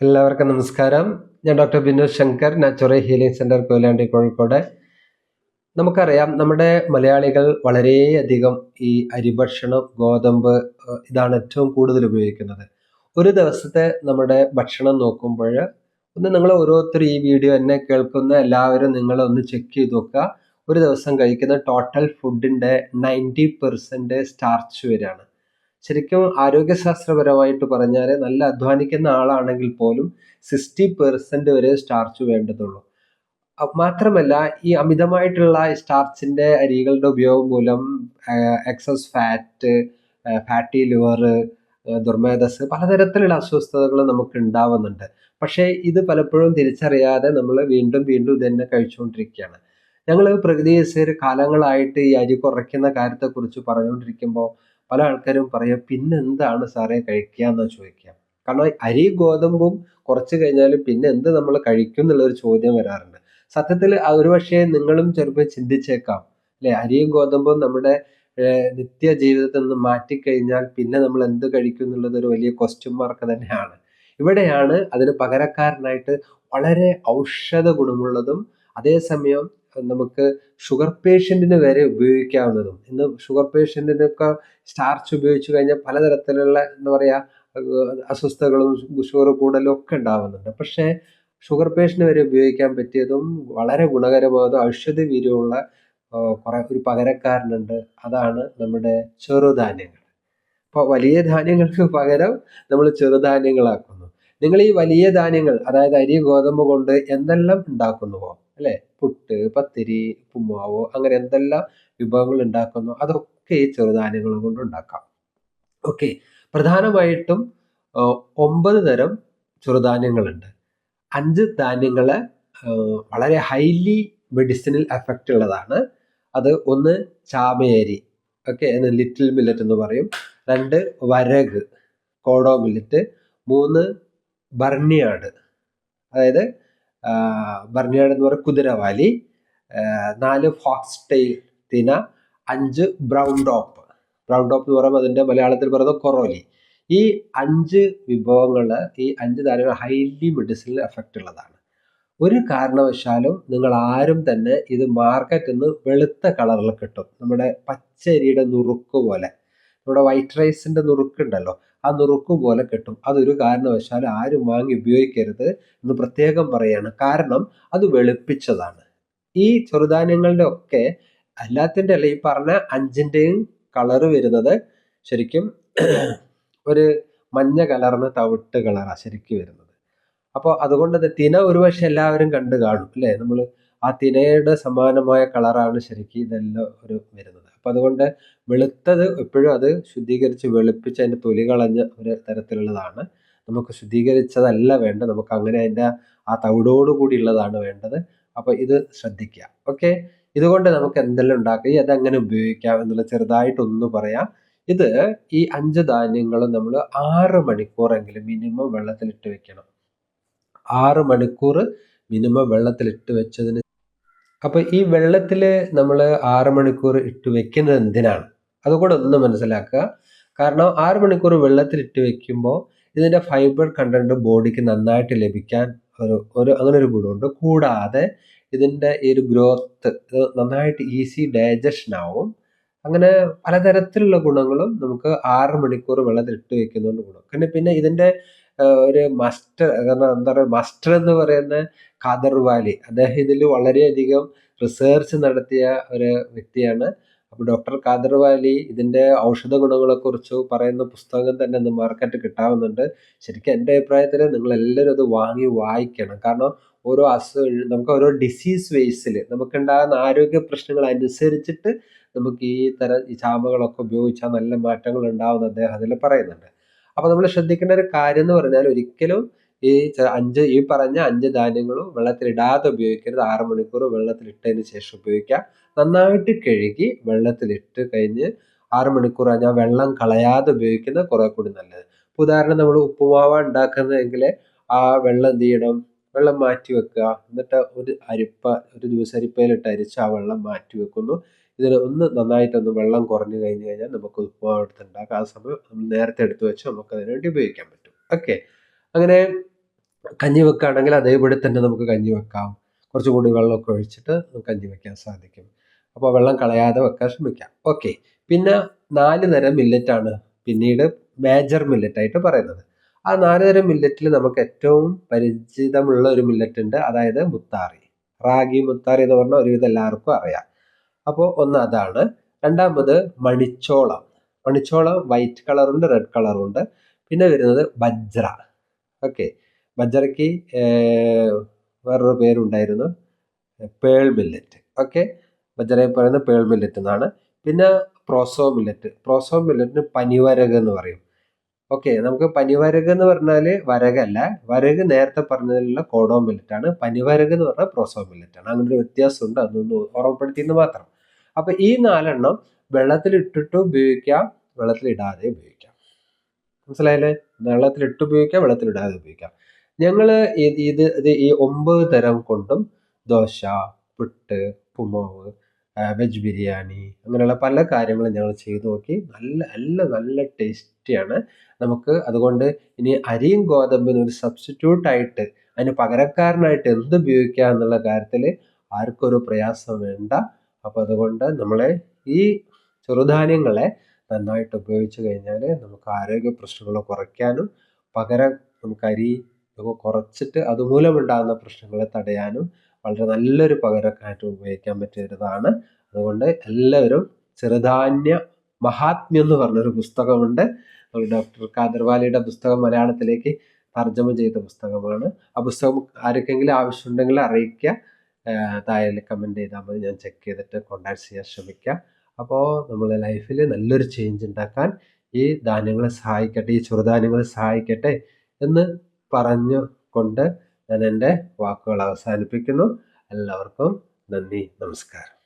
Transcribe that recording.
എല്ലാവർക്കും നമസ്കാരം. ഞാൻ doctor Binod Shankar natural healing centre Koyilandy Kozhikode. നമുക്കറിയാം നമ്മുടെ മലയാളികൾ വളരെയധികം ഈ അരിഭക്ഷണം ഗോതമ്പ് ഇതാണ് ഏറ്റവും കൂടുതൽ ഉപയോഗിക്കുന്നത്. ഒരു ദിവസത്തെ നമ്മുടെ ഭക്ഷണം നോക്കുമ്പോൾ ഒന്ന് നിങ്ങൾ ഓരോരുത്തർ ഈ വീഡിയോ എന്നെ കേൾക്കുന്ന എല്ലാവരും നിങ്ങൾ ഒന്ന് ചെക്ക് ചെയ്ത് നോക്കുക. ഒരു ദിവസം കഴിക്കുന്ന ടോട്ടൽ ഫുഡിന്റെ നയന്റി പെർസെന്റ് സ്റ്റാർച്ച് വരെയാണ്. ശരിക്കും ആരോഗ്യശാസ്ത്രപരമായിട്ട് പറഞ്ഞാൽ നല്ല അധ്വാനിക്കുന്ന ആളാണെങ്കിൽ പോലും സിക്സ്റ്റി പെർസെന്റ് വരെ സ്റ്റാർച്ച് വേണ്ടതുള്ളൂ. മാത്രമല്ല ഈ അമിതമായിട്ടുള്ള സ്റ്റാർച്ചിന്റെ അരികളുടെ ഉപയോഗം മൂലം എക്സസ് ഫാറ്റ് ഫാറ്റി ലിവർ ദുർമേധസ് പലതരത്തിലുള്ള അസ്വസ്ഥതകൾ നമുക്ക് ഉണ്ടാവുന്നുണ്ട്. പക്ഷേ ഇത് പലപ്പോഴും തിരിച്ചറിയാതെ നമ്മൾ വീണ്ടും വീണ്ടും ഇത് തന്നെ കഴിച്ചുകൊണ്ടിരിക്കുകയാണ്. ഞങ്ങൾ പ്രകൃതി കാലങ്ങളായിട്ട് ഈ അരി കുറയ്ക്കുന്ന കാര്യത്തെക്കുറിച്ച് പറഞ്ഞുകൊണ്ടിരിക്കുമ്പോൾ പല ആൾക്കാരും പറയാം പിന്നെന്താണ് സാറേ കഴിക്കുക എന്ന് ചോദിക്കുക കാരണം അരി ഗോതമ്പും കുറച്ച് കഴിഞ്ഞാൽ പിന്നെ എന്ത് നമ്മൾ കഴിക്കും എന്നുള്ളൊരു ചോദ്യം വരാറുണ്ട്. സത്യത്തിൽ ഒരു പക്ഷേ നിങ്ങളും ചെറുപ്പം ചിന്തിച്ചേക്കാം അല്ലെ? അരിയും ഗോതമ്പും നമ്മുടെ നിത്യ ജീവിതത്തിൽ നിന്ന് മാറ്റിക്കഴിഞ്ഞാൽ പിന്നെ നമ്മൾ എന്ത് കഴിക്കും എന്നുള്ളത് ഒരു വലിയ ക്വസ്റ്റ്യൻ മാർക്ക് തന്നെയാണ്. ഇവിടെയാണ് അതിന് പകരക്കാരനായിട്ട് വളരെ ഔഷധ ഗുണമുള്ളതും അതേസമയം നമുക്ക് ഷുഗർ പേഷ്യന്റിന് വരെ ഉപയോഗിക്കാവുന്നതും. ഇന്ന് ഷുഗർ പേഷ്യന്റിനൊക്കെ സ്റ്റാർച്ച് ഉപയോഗിച്ചു കഴിഞ്ഞാൽ പലതരത്തിലുള്ള എന്താ പറയുക അസ്വസ്ഥതകളും ഷുഗർ കൂടലും ഒക്കെ ഉണ്ടാവുന്നുണ്ട്. പക്ഷേ ഷുഗർ പേഷ്യന്റ് വരെ ഉപയോഗിക്കാൻ പറ്റിയതും വളരെ ഗുണകരമായതും ഔഷധ വീര്യമുള്ള കുറെ ഒരു പകരക്കാരനുണ്ട്. അതാണ് നമ്മുടെ ചെറുധാന്യങ്ങൾ. അപ്പോൾ വലിയ ധാന്യങ്ങൾക്ക് പകരം നമ്മൾ ചെറുധാന്യങ്ങളാക്കുന്നു. നിങ്ങൾ ഈ വലിയ ധാന്യങ്ങൾ അതായത് അരി ഗോതമ്പ് കൊണ്ട് എന്തെല്ലാം ഉണ്ടാക്കുന്നുവോ? അല്ലേ? പുട്ട് പത്തിരി ഉപ്പുമാവ് അങ്ങനെ എന്തെല്ലാം വിഭവങ്ങൾ ഉണ്ടാക്കുന്നു അതൊക്കെ ഈ ചെറുധാന്യങ്ങൾ കൊണ്ട് ഉണ്ടാക്കാം. ഓക്കെ. പ്രധാനമായിട്ടും ഒമ്പത് തരം ചെറുധാന്യങ്ങളുണ്ട്. അഞ്ച് ധാന്യങ്ങൾ വളരെ ഹൈലി മെഡിസിനൽ എഫക്റ്റ് ഉള്ളതാണ്. അത് ഒന്ന് ചാമയരി ഓക്കെ ലിറ്റിൽ മില്ലറ്റ് എന്ന് പറയും. രണ്ട് വരക് കോഡോ മില്ലറ്റ്. മൂന്ന് ബർണിയാട് അതായത് ആ, ബർണിയാട് എന്ന് പറയുന്നത് കുതിരവാലി നാല് ഫോക്സ് ടെയിൽ തിന അഞ്ച് ബ്രൗൺ ടോപ്പ് ബ്രൗൺ ടോപ്പ് എന്ന് പറയുമ്പോൾ അതിന്റെ മലയാളത്തിൽ പറയുന്നത് കൊറോലി. ഈ അഞ്ച് വിഭവങ്ങൾ ഈ അഞ്ച് താരങ്ങൾ ഹൈലി മെഡിസിനൽ എഫക്റ്റ് ഉള്ളതാണ്. ഒരു കാരണവശാലും നിങ്ങൾ ആരും തന്നെ ഇത് മാർക്കറ്റിൽ നിന്ന് വെളുത്ത കളറിൽ കിട്ടും. നമ്മുടെ പച്ചരിയുടെ നുറുക്ക് പോലെ. നമ്മുടെ വൈറ്റ് റൈസിന്റെ നുറുക്കുണ്ടല്ലോ ആ നുറുക്ക് പോലെ കിട്ടും. അതൊരു കാരണവശാൽ ആരും വാങ്ങി ഉപയോഗിക്കരുത് എന്ന് പ്രത്യേകം പറയാണ്. കാരണം അത് വെളുപ്പിച്ചതാണ്. ഈ ചെറുധാന്യങ്ങളുടെ ഒക്കെ എല്ലാത്തിന്റെ അല്ല ഈ പറഞ്ഞ അഞ്ചിന്റെയും കളറ് വരുന്നത് ശരിക്കും ഒരു മഞ്ഞ കലർന്ന തവിട്ട് കളറാണ് ശരിക്കും വരുന്നത്. അപ്പോൾ അതുകൊണ്ട് തിന ഒരുപക്ഷെ എല്ലാവരും കണ്ടു കാണും അല്ലേ? നമ്മൾ ആ തിരയുടെ സമാനമായ കളറാണ് ശരിക്കും ഇതെല്ലാം ഒരു വരുന്നത്. അപ്പം അതുകൊണ്ട് വെളുത്തത് എപ്പോഴും അത് ശുദ്ധീകരിച്ച് വെളുപ്പിച്ച് അതിന്റെ തൊലി കളഞ്ഞ ഒരു തരത്തിലുള്ളതാണ്. നമുക്ക് ശുദ്ധീകരിച്ചതല്ല വേണ്ടത്. നമുക്ക് അങ്ങനെ അതിന്റെ ആ തവിടോട് കൂടി ഉള്ളതാണ് വേണ്ടത്. അപ്പോൾ ഇത് ശ്രദ്ധിക്കുക. ഓക്കെ? ഇതുകൊണ്ട് നമുക്ക് എന്തെല്ലാം ഉണ്ടാക്കാം? അതെങ്ങനെ ഉപയോഗിക്കാം എന്നുള്ള ചെറുതായിട്ടൊന്ന് പറയാം. ഇത് ഈ അഞ്ച് ധാന്യങ്ങളും നമ്മൾ ആറ് മണിക്കൂറെങ്കിലും മിനിമം വെള്ളത്തിലിട്ട് വെക്കണം. ആറ് മണിക്കൂർ മിനിമം വെള്ളത്തിലിട്ട് വെച്ചതിന് അപ്പോൾ ഈ വെള്ളത്തിൽ നമ്മൾ ആറ് മണിക്കൂർ ഇട്ട് വെക്കുന്നത് എന്തിനാണ്? അതുകൂടെ ഒന്ന് മനസ്സിലാക്കുക. കാരണം ആറ് മണിക്കൂർ വെള്ളത്തിൽ ഇട്ട് വെക്കുമ്പോൾ ഇതിന്റെ ഫൈബർ കണ്ടന്റ് ബോഡിക്ക് നന്നായിട്ട് ലഭിക്കാൻ ഒരു ഒരു അങ്ങനെ ഒരു ഗുണമുണ്ട്. കൂടാതെ ഇതിന്റെ ഈ ഒരു ഗ്രോത്ത് ഇത് നന്നായിട്ട് ഈസി ഡൈജഷൻ ആവും. അങ്ങനെ പലതരത്തിലുള്ള ഗുണങ്ങളും നമുക്ക് ആറ് മണിക്കൂർ വെള്ളത്തിൽ ഇട്ട് വെക്കുന്നതുകൊണ്ട് ഗുണം. പിന്നെ പിന്നെ ഇതിന്റെ ഒരു മസ്റ്റർ കാരണം എന്താ പറയുക മസ്റ്റർ എന്ന് പറയുന്ന ഖാദർ വാലി. അദ്ദേഹം ഇതിൽ വളരെയധികം റിസർച്ച് നടത്തിയ ഒരു വ്യക്തിയാണ്. അപ്പോൾ ഡോക്ടർ ഖാദർ വാലി ഇതിന്റെ ഔഷധ ഗുണങ്ങളെക്കുറിച്ച് പറയുന്ന പുസ്തകം തന്നെ ഇന്ന് മാർക്കറ്റ് കിട്ടാവുന്നുണ്ട്. ശരിക്കും എന്റെ അഭിപ്രായത്തിൽ നിങ്ങളെല്ലാവരും അത് വാങ്ങി വായിക്കണം. കാരണം ഓരോ അസു നമുക്ക് ഓരോ ഡിസീസ് വേസിൽ നമുക്കുണ്ടാകുന്ന ആരോഗ്യ പ്രശ്നങ്ങൾ അനുസരിച്ചിട്ട് നമുക്ക് ഈ തരം ഈ ചാമകളൊക്കെ ഉപയോഗിച്ചാൽ നല്ല മാറ്റങ്ങൾ ഉണ്ടാവുമെന്ന് അദ്ദേഹം അതിൽ പറയുന്നുണ്ട്. അപ്പോൾ നമ്മൾ ശ്രദ്ധിക്കേണ്ട ഒരു കാര്യം എന്ന് പറഞ്ഞാൽ ഒരിക്കലും ഈ അഞ്ച് ഈ പറഞ്ഞ അഞ്ച് ധാന്യങ്ങളും വെള്ളത്തിലിടാതെ ഉപയോഗിക്കരുത്. ആറ് മണിക്കൂർ വെള്ളത്തിലിട്ടതിന് ശേഷം ഉപയോഗിക്കാം നന്നായിട്ട് കഴുകി വെള്ളത്തിലിട്ട് കഴിഞ്ഞ് ആറ് മണിക്കൂർ കഴിഞ്ഞാൽ വെള്ളം കളയാതെ ഉപയോഗിക്കുന്ന കുറെ കൂടി നല്ലത്. ഇപ്പൊ ഉദാഹരണം നമ്മൾ ഉപ്പുമാവ ഉണ്ടാക്കുന്നതെങ്കിൽ ആ വെള്ളം എന്ത് ചെയ്യണം? വെള്ളം മാറ്റി വെക്കുക. എന്നിട്ട് ഒരു അരിപ്പ ഒരു ദിവസം അരിപ്പയിലിട്ട് അരിച്ച് ആ വെള്ളം മാറ്റി വെക്കുന്നു. ഇതിന് ഒന്ന് നന്നായിട്ടൊന്ന് വെള്ളം കുറഞ്ഞു കഴിഞ്ഞ് കഴിഞ്ഞാൽ നമുക്ക് ഉപ്പ് എടുത്ത് ഉണ്ടാക്കാം. ആ സമയം നമ്മൾ നേരത്തെ എടുത്തു വെച്ച് നമുക്ക് അതിനുവേണ്ടി ഉപയോഗിക്കാൻ പറ്റും. ഓക്കെ അങ്ങനെ കഞ്ഞി വെക്കുകയാണെങ്കിൽ അതേപടി തന്നെ നമുക്ക് കഞ്ഞി വെക്കാം. കുറച്ചും കൂടി വെള്ളമൊക്കെ ഒഴിച്ചിട്ട് കഞ്ഞി വെക്കാൻ സാധിക്കും. അപ്പോൾ വെള്ളം കളയാതെ വെക്കാൻ ശ്രമിക്കാം. ഓക്കെ പിന്നെ നാല് തരം മില്ലറ്റാണ് പിന്നീട് മേജർ മില്ലറ്റായിട്ട് പറയുന്നത്. ആ നാല് തരം മില്ലറ്റിൽ നമുക്ക് ഏറ്റവും പരിചിതമുള്ള ഒരു മില്ലറ്റ് ഉണ്ട്. അതായത് മുത്താറി. റാഗി മുത്താറി എന്ന് പറഞ്ഞാൽ ഒരുവിധം എല്ലാവർക്കും അറിയാം. അപ്പോൾ ഒന്ന് അതാണ്. രണ്ടാമത് മണിച്ചോളം. മണിച്ചോളം വൈറ്റ് കളറുണ്ട് റെഡ് കളറുണ്ട്. പിന്നെ വരുന്നത് ബജ്ര. ഓക്കെ. ബജ്രയ്ക്ക് വേറൊരു പേരുണ്ടായിരുന്നു. Pearl millet. ഓക്കെ. ബജ്രയെ പറയുന്ന പേൾ മില്ലറ്റ് എന്നാണ്. പിന്നെ പ്രോസോ മില്ലറ്റ്. പ്രോസോ മില്ലറ്റിന് പനിവരക് എന്ന് പറയും. ഓക്കെ. നമുക്ക് പനിവരക് എന്ന് പറഞ്ഞാൽ വരകല്ല. വരക് നേരത്തെ പറഞ്ഞതിലുള്ള കോഡോ മില്ലറ്റാണ്. പനിവരക് എന്ന് പറഞ്ഞാൽ പ്രോസോ മില്ലറ്റാണ്. അങ്ങനെ ഒരു വ്യത്യാസമുണ്ട്. അതൊന്ന് ഓർമ്മപ്പെടുത്തിയെന്ന് മാത്രം. അപ്പൊ ഈ നാലെണ്ണം വെള്ളത്തിൽ ഇട്ടിട്ട് ഉപയോഗിക്കാം വെള്ളത്തിൽ ഇടാതെ ഉപയോഗിക്കാം മനസ്സിലായില്ലേ? വെള്ളത്തിൽ ഇട്ട് ഉപയോഗിക്കാം വെള്ളത്തിൽ ഇടാതെ ഉപയോഗിക്കാം ഞങ്ങൾ ഇത് ഇത് ഈ ഒമ്പത് തരം കൊണ്ടും ദോശ പുട്ട് പുമാവ് വെജ് ബിരിയാണി അങ്ങനെയുള്ള പല കാര്യങ്ങളും ഞങ്ങൾ ചെയ്തു നോക്കി നല്ല നല്ല നല്ല ടേസ്റ്റിയാണ് നമുക്ക് അതുകൊണ്ട് ഇനി അരിയും ഗോതമ്പിന് ഒരു സബ്സ്റ്റിറ്റ്യൂട്ട് ആയിട്ട് അതിന് പകരക്കാരനായിട്ട് എന്ത് ഉപയോഗിക്കാം എന്നുള്ള കാര്യത്തിൽ ആർക്കൊരു പ്രയാസം വേണ്ട. അപ്പോൾ അതുകൊണ്ട് നമ്മളെ ഈ ചെറുധാന്യങ്ങളെ നന്നായിട്ട് ഉപയോഗിച്ച് കഴിഞ്ഞാൽ നമുക്ക് ആരോഗ്യ പ്രശ്നങ്ങൾ കുറയ്ക്കാനും പകരം നമുക്ക് അരി ഒക്കെ കുറച്ചിട്ട് അതുമൂലമുണ്ടാകുന്ന പ്രശ്നങ്ങളെ തടയാനും വളരെ നല്ലൊരു പകരക്കായിട്ട് ഉപയോഗിക്കാൻ പറ്റിയതാണ്. അതുകൊണ്ട് എല്ലാവരും ചെറുധാന്യ മഹാത്മ്യം എന്ന് പറഞ്ഞൊരു പുസ്തകമുണ്ട്. ഡോക്ടർ കാദർവാലിയുടെ പുസ്തകം മലയാളത്തിലേക്ക് തർജമ ചെയ്ത പുസ്തകമാണ്. ആ പുസ്തകം ആർക്കെങ്കിലും ആവശ്യമുണ്ടെങ്കിൽ അറിയിക്കുക. താഴെ കമന്റ് ചെയ്താൽ മതി. ഞാൻ ചെക്ക് ചെയ്തിട്ട് കോണ്ടാക്ട് ചെയ്യാൻ ശ്രമിക്കാം. അപ്പോൾ നമ്മളെ ലൈഫിൽ നല്ലൊരു ചേഞ്ച് ഉണ്ടാക്കാൻ ഈ ധാന്യങ്ങളെ സഹായിക്കട്ടെ ഈ ചെറുധാന്യങ്ങളെ സഹായിക്കട്ടെ എന്ന് പറഞ്ഞു കൊണ്ട് ഞാൻ എന്റെ വാക്കുകൾ അവസാനിപ്പിക്കുന്നു. എല്ലാവർക്കും നന്ദി നമസ്കാരം.